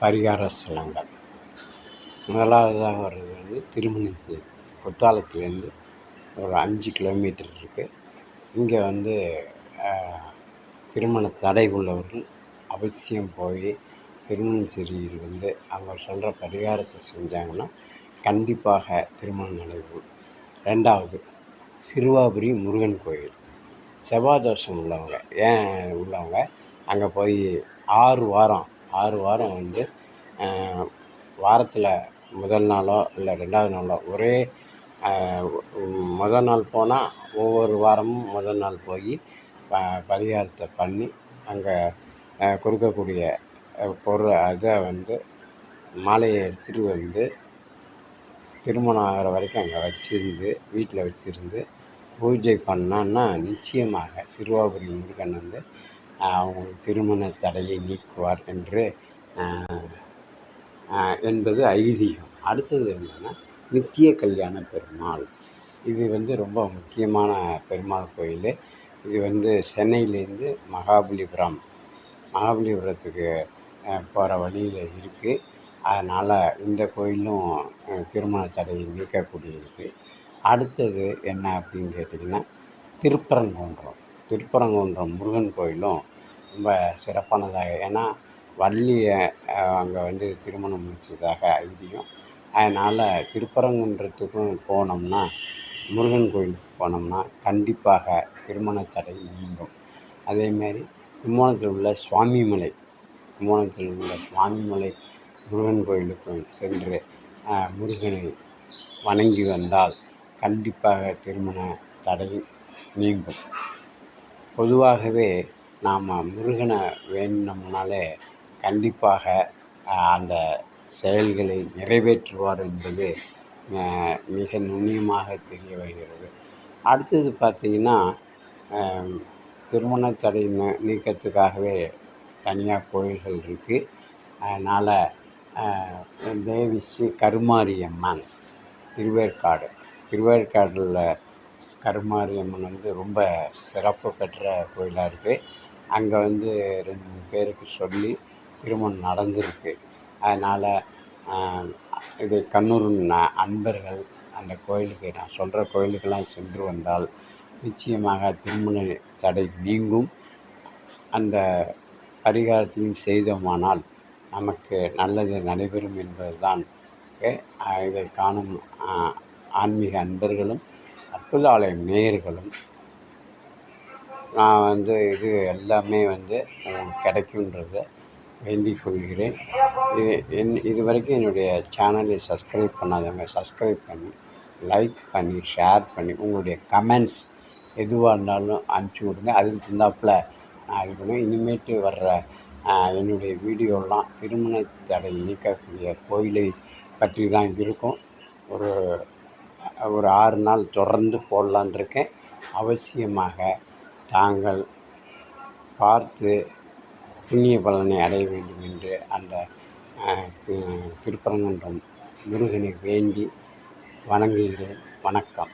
பரிகார ஸ்தலங்கள் முதலாவதாக வர்றது வந்து திருமணிச்சேரி குத்தாலத்துலேருந்து ஒரு அஞ்சு கிலோமீட்டர் இருக்குது இங்கே வந்து திருமண தடை உள்ளவர்கள் அவசியம் போய் திருமணம் திருமணச்சேரியில் வந்து அவங்க சொல்கிற பரிகாரத்தை செஞ்சாங்கன்னா கண்டிப்பாக திருமணம் நடைபெறும் ரெண்டாவது சிறுவாபுரி முருகன் கோயில். செவ்வாய் தோஷம் உள்ளவங்க ஏன் உள்ளவங்க அங்கே போய் ஆறு வாரம் ஆறு வாரம் வந்து வாரத்தில் முதல் நாளோ இல்லை ரெண்டாவது நாளோ ஒரே முதல் நாள் போனால் ஒவ்வொரு வாரமும் முதல் நாள் போய் ப பரிகாரத்தை பண்ணி அங்கே கொடுக்கக்கூடிய பொருள் அதை வந்து மாலையை எடுத்துகிட்டு வந்து திருமணம் ஆகிற வரைக்கும் அங்கே வச்சுருந்து வீட்டில் வச்சுருந்து பூஜை பண்ணான்னா நிச்சயமாக சிறுவாபுரி முருகன் வந்து அவங்க திருமண தடையை நீக்குவார் என்று என்பது ஐதீகம். அடுத்தது என்னென்னா நித்திய கல்யாண பெருமாள். இது வந்து ரொம்ப முக்கியமான பெருமாள் கோயில். இது வந்து சென்னையிலேருந்து மகாபலிபுரம் மகாபலிபுரத்துக்கு போகிற வழியில் இருக்குது அதனால் இந்த கோயிலும் திருமண தடையை நீக்கக்கூடியது. அடுத்தது என்ன அப்படின்னு கேட்டிங்கன்னா திருப்பரங்குன்றம். திருப்பரங்குன்றம் முருகன் கோயிலும் ரொம்ப சிறப்பானதாக ஏன்னா வள்ளியை அங்கே வந்து திருமணம் முடிச்சதாக ஐதீகம். அதனால் திருப்பரங்குன்றத்துக்கும் போனோம்னா முருகன் கோயிலுக்கு போனோம்னா கண்டிப்பாக திருமண தடை நீங்கும். அதேமாரி கும்போணத்தில் உள்ள சுவாமிமலை கும்போணத்தில் உள்ள சுவாமிமலை முருகன் கோயிலுக்கு சென்று முருகனை வணங்கி வந்தால் கண்டிப்பாக திருமண தடை நீங்கும். பொதுவாகவே நாம் முருகனை வேண்டினோம்னாலே கண்டிப்பாக அந்த செயல்களை நிறைவேற்றுவார் என்பது மிக நுண்ணியமாக தெரிய வருகிறது. அடுத்தது பார்த்திங்கன்னா திருமண தடை நீக்கத்துக்காகவே தனியாக கோயில்கள் இருக்குது அதனால் தேவி ஸ்ரீ கருமாரியம்மன் திருவேற்காடு. திருவேற்காடில் கருமாரியம்மன் வந்து ரொம்ப சிறப்பு பெற்ற கோயிலாக இருக்குது அங்கே வந்து ரெண்டு மூணு பேருக்கு சொல்லி திருமணம் நடந்திருக்கு. அதனால் இதை கண்ணூர் அன்பர்கள் அந்த கோயிலுக்கு நான் சொல்கிற கோயிலுக்கெல்லாம் சென்று வந்தால் நிச்சயமாக திருமண தடை நீங்கும். அந்த பரிகாரத்தையும் செய்தோமானால் நமக்கு நல்லது நடைபெறும் என்பது தான் இதை காணும் ஆன்மீக அன்பர்களும் புல்லாலயம் ஆலயம் நேயர்களும் நான் வந்து இது எல்லாமே வந்து கிடைக்குன்றத வேண்டி கொள்கிறேன் இது என் இது வரைக்கும் என்னுடைய சேனலை சப்ஸ்கிரைப் பண்ணாதவங்க சப்ஸ்கிரைப் பண்ணி லைக் பண்ணி ஷேர் பண்ணி உங்களுடைய கமெண்ட்ஸ் எதுவாக இருந்தாலும் அனுப்பிச்சி விடுங்க அதுக்கு தகுந்தாப்பில் நான் இது பண்ணுவேன் இனிமேட்டு வர்ற என்னுடைய வீடியோலாம் திருமண தடை நீக்கக்கூடிய கோயிலை பற்றி தான் இருக்கும். ஒரு ஒரு ஆறு நாள் தொடர்ந்து போடலான் இருக்கேன் அவசியமாக தாங்கள் பார்த்து புண்ணிய பலனை அடைய வேண்டும் என்று அந்த திருப்பரங்குன்றம் முருகனை வேண்டி வணங்குகிறேன். வணக்கம்.